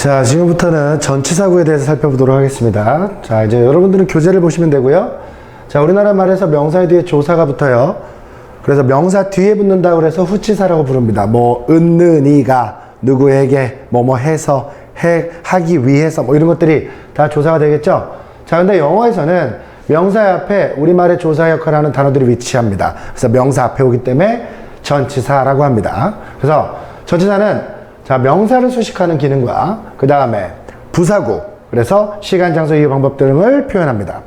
자, 지금부터는 전치사구에 대해서 살펴보도록 하겠습니다. 자, 이제 여러분들은 교재를 보시면 되고요. 자, 우리나라 말에서 명사 뒤에 조사가 붙어요. 그래서 명사 뒤에 붙는다고 해서 후치사라고 부릅니다. 뭐, 은느니가 누구에게 뭐뭐 해서 해, 하기 위해서 뭐 이런 것들이 다 조사가 되겠죠. 자, 근데 영어에서는 명사 앞에 우리말의 조사 역할을 하는 단어들이 위치합니다. 그래서 명사 앞에 오기 때문에 전치사라고 합니다. 그래서 전치사는 자, 명사를 수식하는 기능과 그 다음에 부사구, 그래서 시간, 장소, 이유, 방법 등을 표현합니다.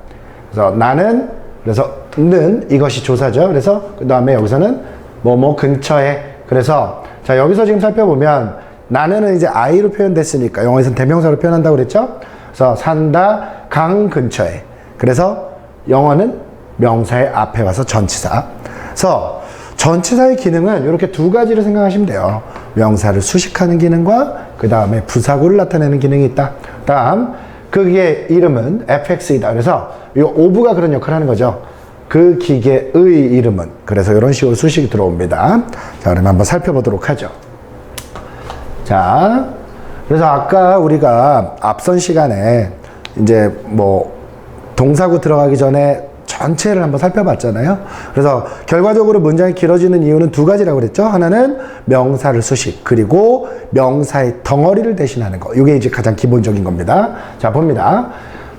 그래서 나는, 그래서 는 이것이 조사죠. 그래서 그 다음에 여기서는 뭐뭐 근처에. 그래서 자, 여기서 지금 살펴보면 나는은 이제 I로 표현됐으니까 영어에서는 대명사로 표현한다고 그랬죠. 그래서 산다, 강 근처에. 그래서 영어는 명사의 앞에 와서 전치사. 그래서 전치사의 기능은 이렇게 두 가지를 생각하시면 돼요. 명사를 수식하는 기능과 그 다음에 부사구를 나타내는 기능이 있다. 다음 그게 이름은 fx이다. 그래서 이 오브가 그런 역할을 하는 거죠. 그 기계의 이름은 그래서 이런 식으로 수식이 들어옵니다. 자, 그러면 한번 살펴보도록 하죠. 자, 그래서 아까 우리가 앞선 시간에 이제 뭐 동사구 들어가기 전에 전체를 한번 살펴봤잖아요. 그래서 결과적으로 문장이 길어지는 이유는 두 가지라고 그랬죠. 하나는 명사를 수식, 그리고 명사의 덩어리를 대신하는 거. 이게 이제 가장 기본적인 겁니다. 자, 봅니다.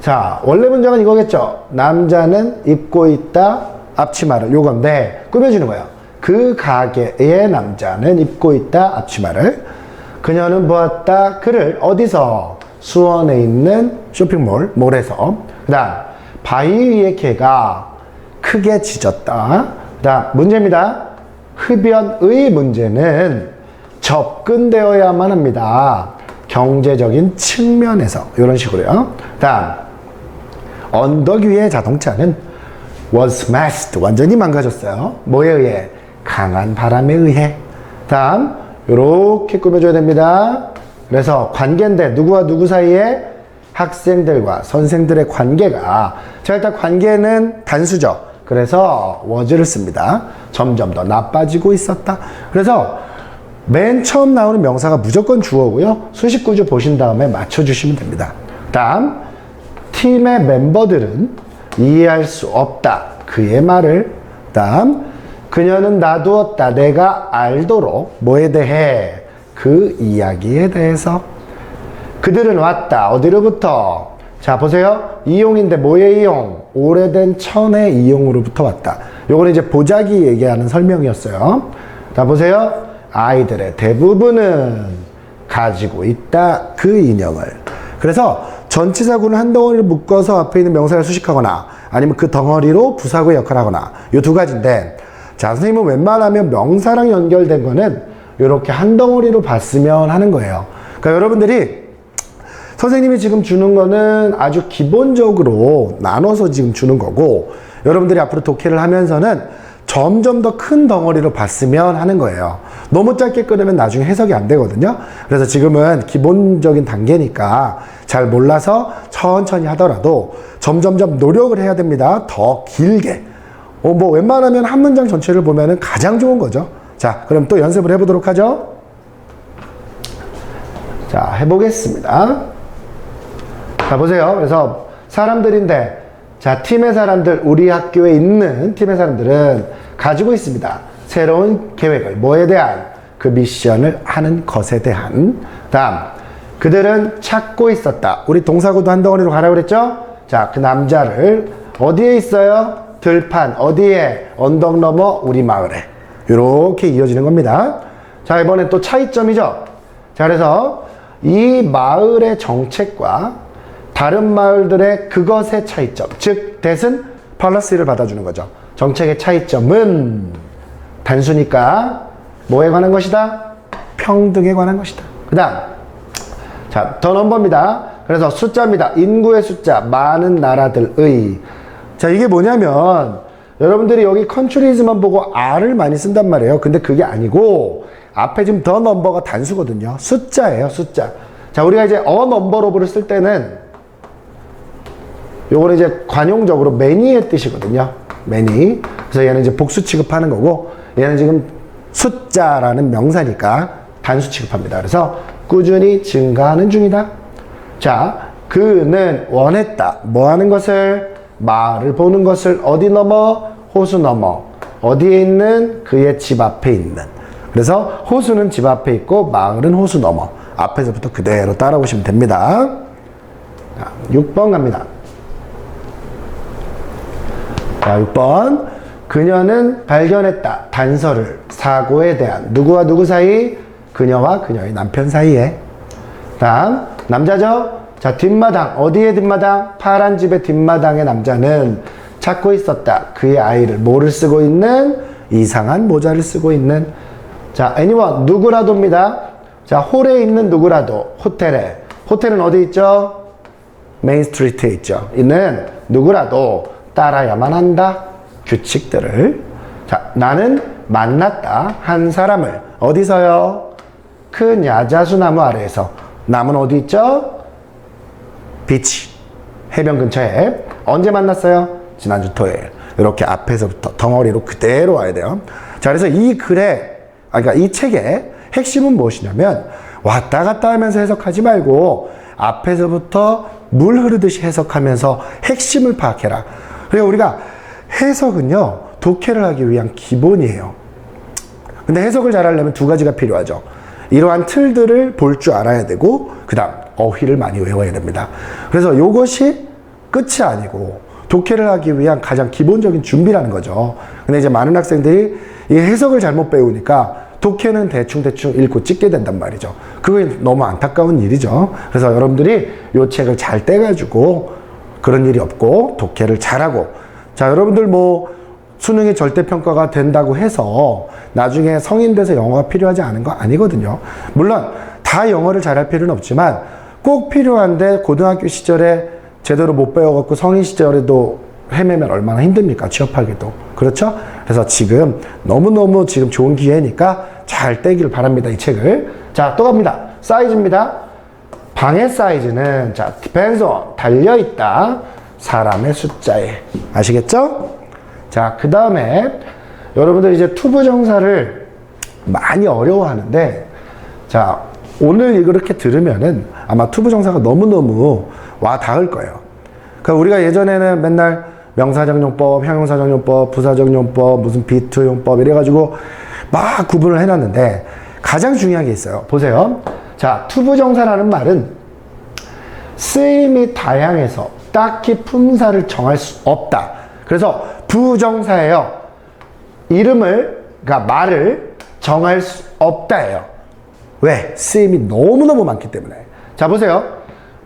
자, 원래 문장은 이거겠죠. 남자는 입고 있다 앞치마를 요건데 꾸며주는 거예요. 그 가게의 남자는 입고 있다 앞치마를 그녀는 보았다 그를 어디서 수원에 있는 쇼핑몰 몰에서 그다음 바위 위에 개가 크게 짖었다. 그다음 문제입니다. 흡연의 문제는 접근되어야만 합니다. 경제적인 측면에서 이런 식으로요. 다음 언덕 위의 자동차는 was smashed 완전히 망가졌어요. 뭐에 의해? 강한 바람에 의해. 다음 이렇게 꾸며줘야 됩니다. 그래서 관계인데 누구와 누구 사이에 학생들과 선생들의 관계가 자 일단 관계는 단수죠. 그래서 was를 씁니다. 점점 더 나빠지고 있었다. 그래서 맨 처음 나오는 명사가 무조건 주어고요. 수식 구조 보신 다음에 맞춰주시면 됩니다. 다음 팀의 멤버들은 이해할 수 없다. 그의 말을. 다음 그녀는 놔두었다. 내가 알도록 뭐에 대해 그 이야기에 대해서 그들은 왔다. 어디로부터? 자, 보세요. 이용인데 뭐의 이용? 오래된 천의 이용으로부터 왔다. 요거는 이제 보자기 얘기하는 설명이었어요. 자, 보세요. 아이들의 대부분은 가지고 있다. 그 인형을. 그래서 전치사구는 한 덩어리를 묶어서 앞에 있는 명사를 수식하거나 아니면 그 덩어리로 부사구의 역할을 하거나 요 두 가지인데 자, 선생님은 웬만하면 명사랑 연결된 거는 이렇게 한 덩어리로 봤으면 하는 거예요. 그러니까 여러분들이 선생님이 지금 주는 거는 아주 기본적으로 나눠서 지금 주는 거고 여러분들이 앞으로 독해를 하면서는 점점 더 큰 덩어리로 봤으면 하는 거예요. 너무 짧게 끊으면 나중에 해석이 안 되거든요. 그래서 지금은 기본적인 단계니까 잘 몰라서 천천히 하더라도 점점점 노력을 해야 됩니다. 더 길게. 어, 뭐 웬만하면 한 문장 전체를 보면은 가장 좋은 거죠. 자, 그럼 또 연습을 해보도록 하죠. 자, 해보겠습니다. 자, 보세요. 그래서 사람들인데, 자, 팀의 사람들, 우리 학교에 있는 팀의 사람들은 가지고 있습니다. 새로운 계획을, 뭐에 대한? 그 미션을 하는 것에 대한. 다음, 그들은 찾고 있었다. 우리 동사구도 한 덩어리로 가라 그랬죠? 자, 그 남자를 어디에 있어요? 들판, 어디에? 언덕 너머 우리 마을에. 이렇게 이어지는 겁니다. 자, 이번엔 또 차이점이죠? 자, 그래서 이 마을의 정책과 다른 마을들의 그것의 차이점, 즉 대신 펄러스를 받아주는 거죠. 정책의 차이점은 단수니까 뭐에 관한 것이다? 평등에 관한 것이다. 그 다음 자, 더 넘버입니다. 그래서 숫자입니다. 인구의 숫자, 많은 나라들의. 자, 이게 뭐냐면, 여러분들이 여기 컨트리즈만 보고 R을 많이 쓴단 말이에요. 근데 그게 아니고, 앞에 지금 더 넘버가 단수거든요. 숫자예요, 숫자. 자, 우리가 이제 어 넘버 오브를 쓸 때는, 요거는 이제 관용적으로 many의 뜻이거든요. many. 그래서 얘는 이제 복수 취급하는 거고, 얘는 지금 숫자라는 명사니까 단수 취급합니다. 그래서 꾸준히 증가하는 중이다. 자, 그는 원했다. 뭐 하는 것을? 마을을 보는 것을 어디 넘어? 호수 넘어. 어디에 있는? 그의 집 앞에 있는. 그래서 호수는 집 앞에 있고 마을은 호수 넘어. 앞에서부터 그대로 따라오시면 됩니다. 자, 6번 갑니다. 자, 6번. 그녀는 발견했다. 단서를. 사고에 대한. 누구와 누구 사이? 그녀와 그녀의 남편 사이에. 다음, 남자죠? 자, 뒷마당. 어디에 뒷마당? 파란 집의 뒷마당의 남자는 찾고 있었다. 그의 아이를. 뭐를 쓰고 있는? 이상한 모자를 쓰고 있는. 자, anyone. 누구라도입니다. 자, 홀에 있는 누구라도. 호텔에. 호텔은 어디 있죠? 메인 스트리트에 있죠. 있는 누구라도 따라야만 한다. 규칙들을. 자, 나는 만났다. 한 사람을. 어디서요? 큰 야자수 나무 아래에서. 남은 어디 있죠? 비치. 해변 근처에. 언제 만났어요? 지난주 토요일. 이렇게 앞에서부터 덩어리로 그대로 와야 돼요. 자, 그래서 이 글에, 아, 그러니까 이 책의 핵심은 무엇이냐면, 왔다 갔다 하면서 해석하지 말고, 앞에서부터 물 흐르듯이 해석하면서 핵심을 파악해라. 그러니까 우리가 해석은요, 독해를 하기 위한 기본이에요. 근데 해석을 잘하려면 두 가지가 필요하죠. 이러한 틀들을 볼 줄 알아야 되고, 그 다음, 어휘를 많이 외워야 됩니다. 그래서 이것이 끝이 아니고, 독해를 하기 위한 가장 기본적인 준비라는 거죠. 근데 이제 많은 학생들이 이 해석을 잘못 배우니까 독해는 대충대충 읽고 찍게 된단 말이죠. 그게 너무 안타까운 일이죠. 그래서 여러분들이 이 책을 잘 떼가지고 그런 일이 없고 독해를 잘하고 자, 여러분들 뭐 수능이 절대평가가 된다고 해서 나중에 성인 돼서 영어가 필요하지 않은 거 아니거든요. 물론 다 영어를 잘할 필요는 없지만 꼭 필요한데 고등학교 시절에 제대로 못 배워갖고 성인 시절에도 헤매면 얼마나 힘듭니까? 취업하기도. 그렇죠? 그래서 지금 너무너무 지금 좋은 기회니까 잘 떼기를 바랍니다. 이 책을. 자, 또 갑니다. 사이즈입니다. 방의 사이즈는 자, depends on 달려있다. 사람의 숫자에. 아시겠죠? 자, 그 다음에 여러분들 이제 투부 정사를 많이 어려워하는데 자, 오늘 이렇게 들으면은 아마 투부 정사가 너무너무 와 닿을 거예요. 그러니까 우리가 예전에는 맨날 명사정용법, 형용사정용법, 부사정용법, 무슨 비투용법 이래가지고 막 구분을 해놨는데 가장 중요한 게 있어요. 보세요. 자, 투부정사라는 말은 쓰임이 다양해서 딱히 품사를 정할 수 없다. 그래서 부정사예요. 이름을, 그러니까 말을 정할 수 없다예요. 왜? 쓰임이 너무너무 많기 때문에. 자, 보세요.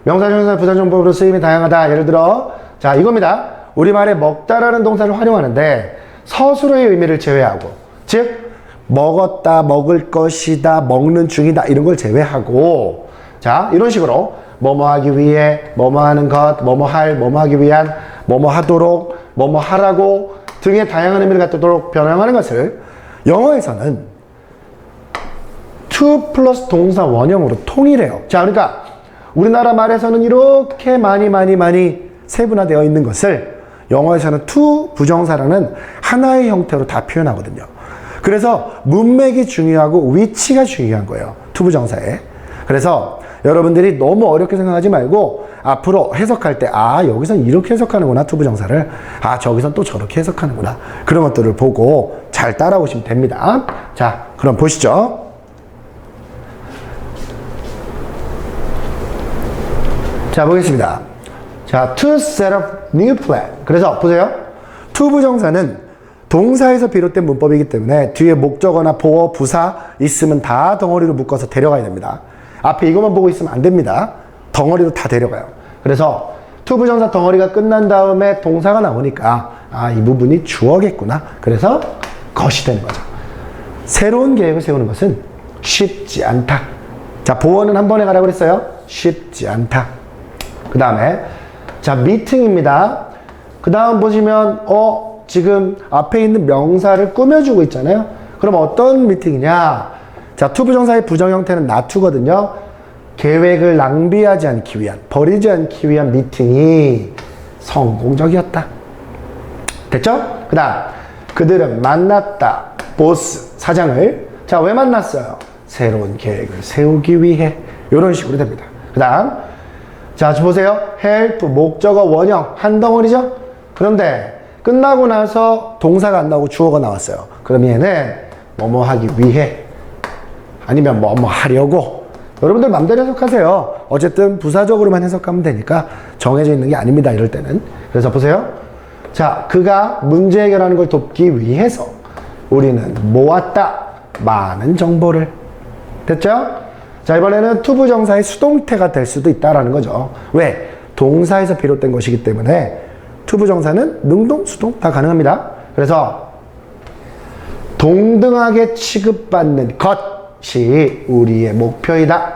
명사정사 부사정법으로 쓰임이 다양하다. 예를 들어, 자, 이겁니다. 우리말에 먹다라는 동사를 활용하는데 서술어의 의미를 제외하고, 즉, 먹었다, 먹을 것이다, 먹는 중이다, 이런 걸 제외하고, 자, 이런 식으로, 뭐뭐 하기 위해, 뭐뭐 하는 것, 뭐뭐 할, 뭐뭐 하기 위한, 뭐뭐 하도록, 뭐뭐 하라고 등의 다양한 의미를 갖도록 변형하는 것을 영어에서는 to 플러스 동사 원형으로 통일해요. 자, 그러니까 우리나라 말에서는 이렇게 많이 많이 많이 세분화되어 있는 것을 영어에서는 to 부정사라는 하나의 형태로 다 표현하거든요. 그래서 문맥이 중요하고 위치가 중요한 거예요. to 부정사에. 그래서 여러분들이 너무 어렵게 생각하지 말고 앞으로 해석할 때, 아, 여기선 이렇게 해석하는구나, to 부정사를. 아, 저기선 또 저렇게 해석하는구나. 그런 것들을 보고 잘 따라오시면 됩니다. 자, 그럼 보시죠. 자, 보겠습니다. 자, to set up new plan. 그래서 보세요. to 부정사는 동사에서 비롯된 문법이기 때문에 뒤에 목적어나 보어, 부사 있으면 다 덩어리로 묶어서 데려가야 됩니다. 앞에 이것만 보고 있으면 안 됩니다. 덩어리로 다 데려가요. 그래서 to 부정사 덩어리가 끝난 다음에 동사가 나오니까 아, 이 부분이 주어겠구나. 그래서 것이 되는 거죠. 새로운 계획을 세우는 것은 쉽지 않다. 자, 보어는 한 번에 가라고 그랬어요. 쉽지 않다. 그 다음에 자 미팅입니다. 그 다음 보시면 어 지금 앞에 있는 명사를 꾸며주고 있잖아요. 그럼 어떤 미팅이냐? 자 투 부정사의 부정 형태는 나투거든요. 계획을 낭비하지 않기 위한 버리지 않기 위한 미팅이 성공적이었다. 됐죠? 그 다음 그들은 만났다 보스 사장을 자 왜 만났어요? 새로운 계획을 세우기 위해 이런 식으로 됩니다. 그 다음 자 보세요. help 목적어 원형 한 덩어리죠. 그런데 끝나고 나서 동사가 안 나오고 주어가 나왔어요. 그럼 얘는 뭐뭐 하기 위해 아니면 뭐뭐 하려고 여러분들 맘대로 해석하세요. 어쨌든 부사적으로만 해석하면 되니까 정해져 있는 게 아닙니다. 이럴 때는. 그래서 보세요. 자, 그가 문제 해결하는 걸 돕기 위해서 우리는 모았다. 많은 정보를. 됐죠? 자, 이번에는 투부 정사의 수동태가 될 수도 있다라는 거죠. 왜? 동사에서 비롯된 것이기 때문에 투부 정사는 능동, 수동 다 가능합니다. 그래서 동등하게 취급받는 것이 우리의 목표이다.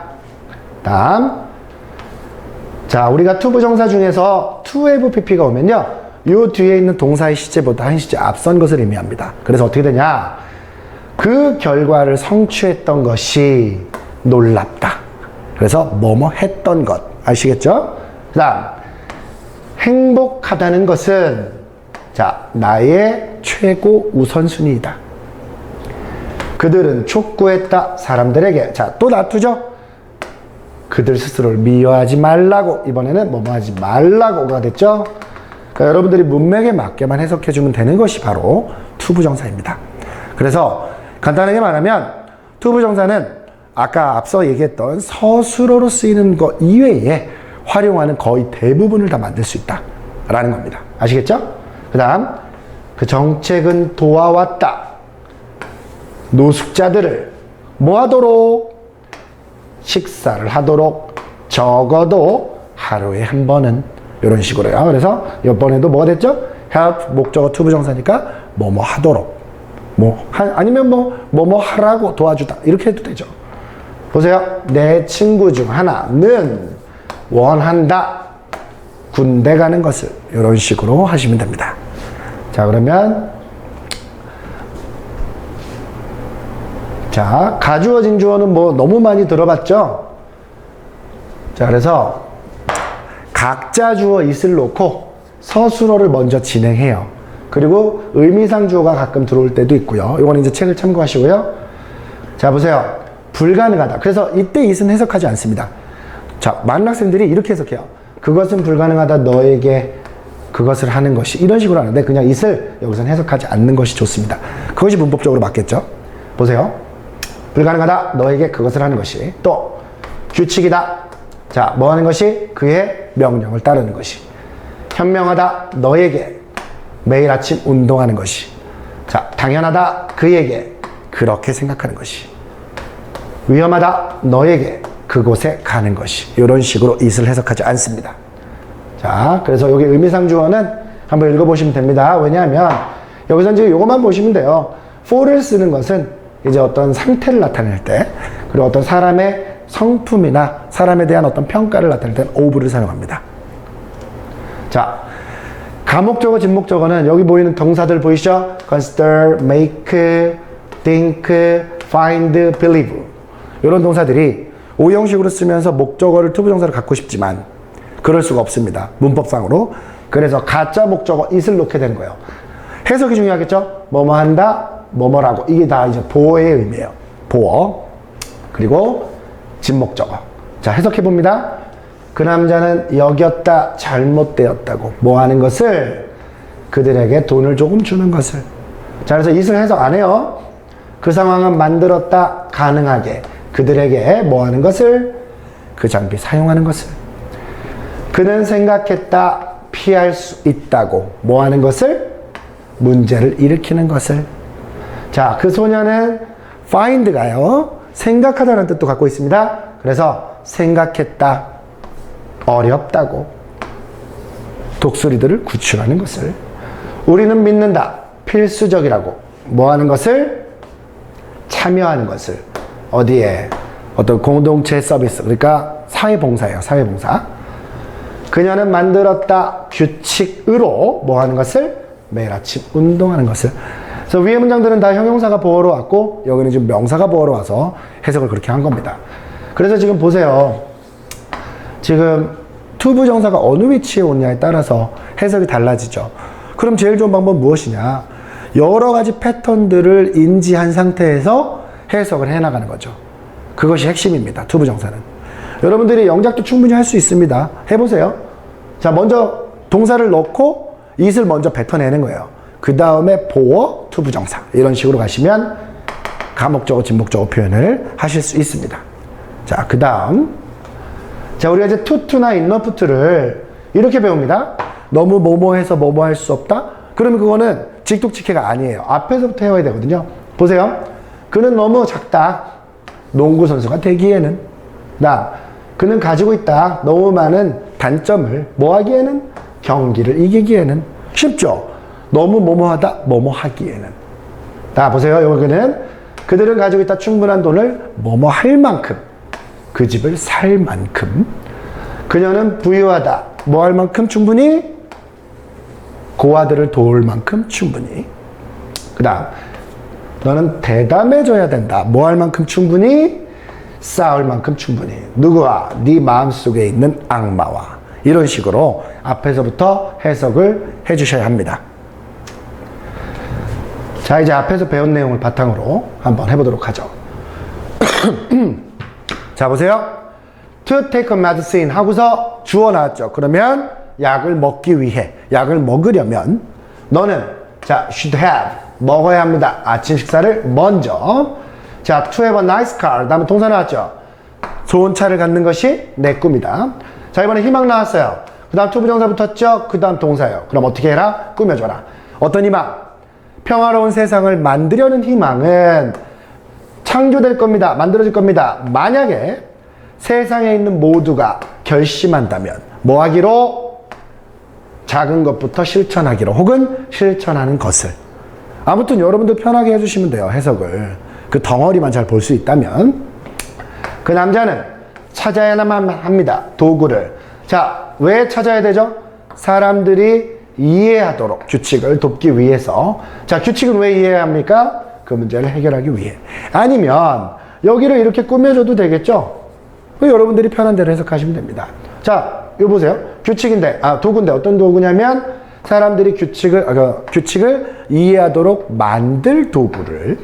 다음. 자, 우리가 투부 정사 중에서 to have pp가 오면요. 요 뒤에 있는 동사의 시제보다 한 시제 앞선 것을 의미합니다. 그래서 어떻게 되냐? 그 결과를 성취했던 것이 놀랍다. 그래서 뭐뭐 했던 것. 아시겠죠? 그 다음. 행복하다는 것은 자, 나의 최고 우선순위이다. 그들은 촉구했다. 사람들에게. 자, 또 놔두죠? 그들 스스로를 미워하지 말라고. 이번에는 뭐뭐 하지 말라고가 됐죠? 그러니까 여러분들이 문맥에 맞게만 해석해주면 되는 것이 바로 투부정사입니다. 그래서 간단하게 말하면 투부정사는 아까 앞서 얘기했던 서술어로 쓰이는 것 이외에 활용하는 거의 대부분을 다 만들 수 있다. 라는 겁니다. 아시겠죠? 그 다음, 그 정책은 도와왔다. 노숙자들을 뭐 하도록? 식사를 하도록 적어도 하루에 한 번은 이런 식으로요. 그래서 이번에도 뭐가 됐죠? help 목적어 투부정사니까 뭐뭐 하도록 뭐 하, 아니면 뭐 뭐뭐 하라고 도와주다 이렇게 해도 되죠. 보세요. 내 친구 중 하나는 원한다. 군대 가는 것을 이런 식으로 하시면 됩니다. 자 그러면 자 가주어 진 주어는 뭐 너무 많이 들어봤죠? 자 그래서 각자 주어 있을 놓고 서술어를 먼저 진행해요. 그리고 의미상 주어가 가끔 들어올 때도 있고요. 이건 이제 책을 참고하시고요. 자 보세요. 불가능하다. 그래서 이때 it은 해석하지 않습니다. 자 많은 학생들이 이렇게 해석해요. 그것은 불가능하다. 너에게 그것을 하는 것이 이런 식으로 하는데 그냥 it을 여기서는 해석하지 않는 것이 좋습니다. 그것이 문법적으로 맞겠죠. 보세요. 불가능하다. 너에게 그것을 하는 것이 또 규칙이다. 자, 뭐 하는 것이? 그의 명령을 따르는 것이. 현명하다. 너에게 매일 아침 운동하는 것이. 자, 당연하다. 그에게 그렇게 생각하는 것이. 위험하다. 너에게 그곳에 가는 것이. 이런 식으로 it을 해석하지 않습니다. 자, 그래서 여기 의미상 주어는 한번 읽어보시면 됩니다. 왜냐하면 여기서 지금 이것만 보시면 돼요. for를 쓰는 것은 이제 어떤 상태를 나타낼 때, 그리고 어떤 사람의 성품이나 사람에 대한 어떤 평가를 나타낼 때는 of를 사용합니다. 자, 가목적어, 진목적어는 여기 보이는 동사들 보이시죠? consider, make, think, find, believe. 이런 동사들이 오 형식으로 쓰면서 목적어를 투부정사로 갖고 싶지만 그럴 수가 없습니다. 문법상으로. 그래서 가짜 목적어 it을 놓게 되는 거예요. 해석이 중요하겠죠? 뭐뭐 한다, 뭐뭐라고. 이게 다 이제 보어의 의미예요. 보어. 그리고 진목적어. 자, 해석해 봅니다. 그 남자는 여겼다, 잘못되었다고. 뭐 하는 것을? 그들에게 돈을 조금 주는 것을. 자, 그래서 it을 해석 안 해요. 그 상황은 만들었다, 가능하게. 그들에게 뭐 하는 것을? 그 장비 사용하는 것을. 그는 생각했다, 피할 수 있다고. 뭐 하는 것을? 문제를 일으키는 것을. 자, 그 소녀는 find가요. 생각하다는 뜻도 갖고 있습니다. 그래서 생각했다. 어렵다고. 독수리들을 구출하는 것을. 우리는 믿는다. 필수적이라고. 뭐 하는 것을? 참여하는 것을. 어디에? 어떤 공동체 서비스. 그러니까 사회봉사예요. 사회봉사. 그녀는 만들었다. 규칙으로 뭐 하는 것을? 매일 아침 운동하는 것을. 그래서 위의 문장들은 다 형용사가 보어로 왔고 여기는 지금 명사가 보어로 와서 해석을 그렇게 한 겁니다. 그래서 지금 보세요. 지금 투부 정사가 어느 위치에 오냐에 따라서 해석이 달라지죠. 그럼 제일 좋은 방법은 무엇이냐? 여러 가지 패턴들을 인지한 상태에서 해석을 해 나가는 거죠. 그것이 핵심입니다. 투부 정사는. 여러분들이 영작도 충분히 할 수 있습니다. 해보세요. 자, 먼저 동사를 넣고 it을 먼저 뱉어내는 거예요. 그 다음에 보어, 투부 정사. 이런 식으로 가시면 가목적어, 진목적어 표현을 하실 수 있습니다. 자, 그 다음. 자, 우리가 이제 투투나 인너프트를 이렇게 배웁니다. 너무 뭐뭐해서 뭐뭐 할 수 없다? 그러면 그거는 직독직해가 아니에요. 앞에서부터 해와야 되거든요. 보세요. 그는 너무 작다. 농구 선수가 되기에는. 나 그는 가지고 있다. 너무 많은 단점을 뭐 하기에는 경기를 이기기에는 쉽죠. 너무 뭐뭐하다. 뭐뭐 하기에는. 자 보세요. 여기는 그들은 가지고 있다 충분한 돈을 뭐뭐 할 만큼 그 집을 살 만큼 그녀는 부유하다. 뭐 할 만큼 충분히 고아들을 도울 만큼 충분히 그 다음 너는 대담해져야 된다. 뭐 할 만큼 충분히 싸울 만큼 충분히 누구와 네 마음속에 있는 악마와 이런 식으로 앞에서부터 해석을 해주셔야 합니다. 자 이제 앞에서 배운 내용을 바탕으로 한번 해보도록 하죠. 자 보세요. To take a medicine 하고서 주어 나왔죠. 그러면 약을 먹기 위해 약을 먹으려면 너는 자 should have 먹어야 합니다. 아침 식사를 먼저 자 to have a nice car 다음에 동사 나왔죠. 좋은 차를 갖는 것이 내 꿈이다. 자 이번에 희망 나왔어요. 그 다음 투부정사 붙었죠. 그 다음 동사요. 그럼 어떻게 해라? 꾸며줘라. 어떤 희망? 평화로운 세상을 만들려는 희망은 창조될 겁니다. 만들어질 겁니다. 만약에 세상에 있는 모두가 결심한다면 뭐 하기로? 작은 것부터 실천하기로 혹은 실천하는 것을 아무튼 여러분들 편하게 해주시면 돼요. 해석을. 그 덩어리만 잘 볼 수 있다면 그 남자는 찾아야만 합니다. 도구를. 자, 왜 찾아야 되죠? 사람들이 이해하도록 규칙을 돕기 위해서. 자, 규칙은 왜 이해해야 합니까? 그 문제를 해결하기 위해. 아니면 여기를 이렇게 꾸며줘도 되겠죠? 그 여러분들이 편한 대로 해석하시면 됩니다. 자, 이거 보세요. 규칙인데, 아, 도구인데 어떤 도구냐면 사람들이 규칙을, 아, 그 규칙을 이해하도록 만들 도구를.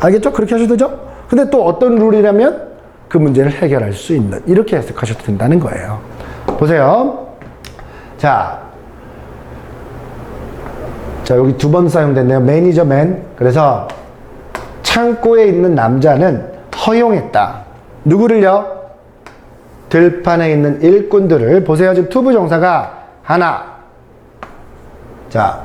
알겠죠? 그렇게 하셔도 되죠? 근데 또 어떤 룰이라면 그 문제를 해결할 수 있는. 이렇게 해석하셔도 된다는 거예요. 보세요. 자, 자, 여기 두 번 사용됐네요. 매니저맨. 그래서 창고에 있는 남자는 허용했다. 누구를요? 들판에 있는 일꾼들을 보세요. 지금 투부 정사가 하나, 자,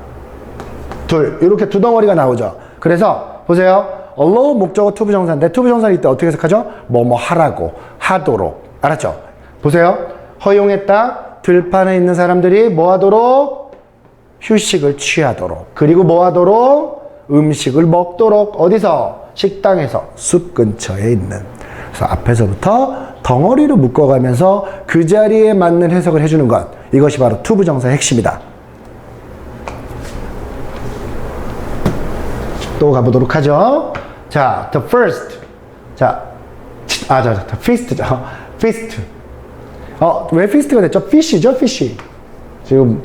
둘 이렇게 두 덩어리가 나오죠. 그래서 보세요. allow 목적어 투부 정사인데 투부 정사는 이때 어떻게 해석하죠? 뭐뭐 하라고, 하도록. 알았죠? 보세요. 허용했다. 들판에 있는 사람들이 뭐 하도록? 휴식을 취하도록. 그리고 뭐 하도록? 음식을 먹도록. 어디서? 식당에서. 숲 근처에 있는. 그래서 앞에서부터 덩어리로 묶어가면서 그 자리에 맞는 해석을 해주는 것. 이것이 바로 투부정사의 핵심이다. 또 가보도록 하죠. 자, the first. 자, 아, 자, 자, the feast죠. feast. 어, 왜 feast가 됐죠? fish죠, fish. 지금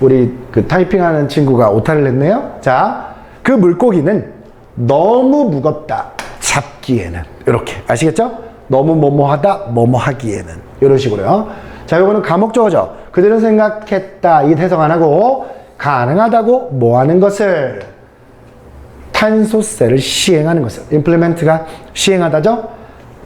우리 그 타이핑하는 친구가 오타를 냈네요. 자, 그 물고기는 너무 무겁다. 잡기에는. 이렇게. 아시겠죠? 너무 뭐뭐하다, 뭐뭐하기에는. 이런 식으로요. 자, 요거는 감옥적어죠. 그들은 생각했다. 이 해석 안 하고, 가능하다고 뭐 하는 것을. 탄소세를 시행하는 것을. implement가 시행하다죠?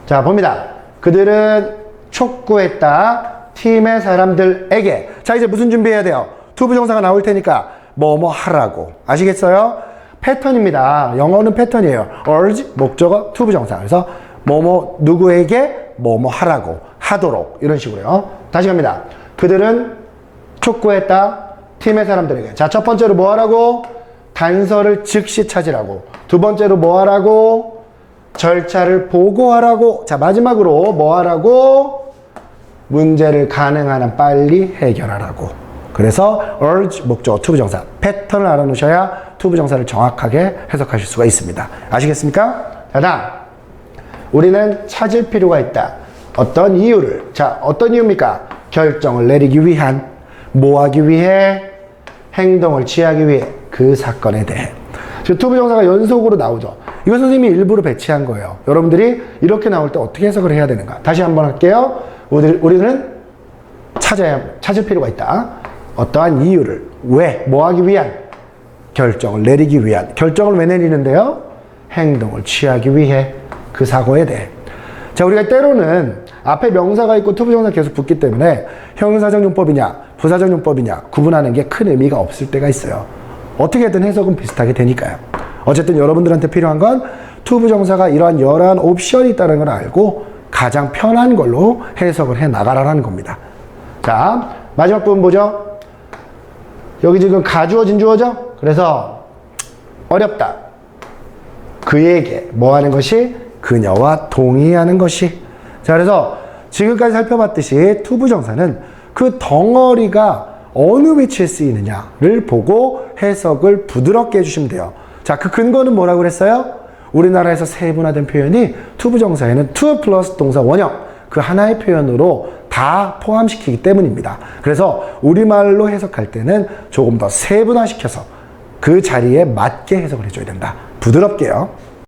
자, 봅니다. 그들은 촉구했다. 팀의 사람들에게. 자, 이제 무슨 준비해야 돼요? 투부 정사가 나올 테니까 뭐뭐 하라고. 아시겠어요? 패턴입니다. 영어는 패턴이에요. urge, 목적어, 투부 정사. 그래서 뭐뭐 누구에게 뭐뭐 하라고, 하도록 이런 식으로요. 다시 갑니다. 그들은 촉구했다. 팀의 사람들에게. 자, 첫 번째로 뭐 하라고? 단서를 즉시 찾으라고. 두 번째로 뭐 하라고? 절차를 보고하라고. 자, 마지막으로 뭐 하라고? 문제를 가능한 한 빨리 해결하라고. 그래서 urge 목적어 투부정사 패턴을 알아놓으셔야 투부정사를 정확하게 해석하실 수가 있습니다. 아시겠습니까? 자, 다음 우리는 찾을 필요가 있다. 어떤 이유를 자 어떤 이유입니까? 결정을 내리기 위한 뭐 하기 위해 행동을 취하기 위해 그 사건에 대해 지금 투부정사가 연속으로 나오죠. 이거 선생님이 일부러 배치한 거예요. 여러분들이 이렇게 나올 때 어떻게 해석을 해야 되는가? 다시 한번 할게요. 우리, 우리는 찾아야, 찾을 필요가 있다. 어떠한 이유를, 왜, 뭐 하기 위한, 결정을 내리기 위한, 결정을 왜 내리는데요? 행동을 취하기 위해 그 사고에 대해. 자, 우리가 때로는 앞에 명사가 있고 투부정사 계속 붙기 때문에 형용사적 용법이냐, 부사적 용법이냐 구분하는 게 큰 의미가 없을 때가 있어요. 어떻게든 해석은 비슷하게 되니까요. 어쨌든 여러분들한테 필요한 건 투부 정사가 이러한 여러한 옵션이 있다는 걸 알고 가장 편한 걸로 해석을 해 나가라는 겁니다. 자, 마지막 부분 보죠. 여기 지금 가주어 진 주어죠? 그래서 어렵다. 그에게 뭐 하는 것이 그녀와 동의하는 것이 자 그래서 지금까지 살펴봤듯이 투부정사는 그 덩어리가 어느 위치에 쓰이느냐를 보고 해석을 부드럽게 해주시면 돼요. 자 그 근거는 뭐라고 그랬어요? 우리나라에서 세분화된 표현이 투부정사에는 to 플러스 동사 원형 그 하나의 표현으로 다 포함시키기 때문입니다. 그래서 우리말로 해석할 때는 조금 더 세분화시켜서 그 자리에 맞게 해석을 해줘야 된다. 부드럽게요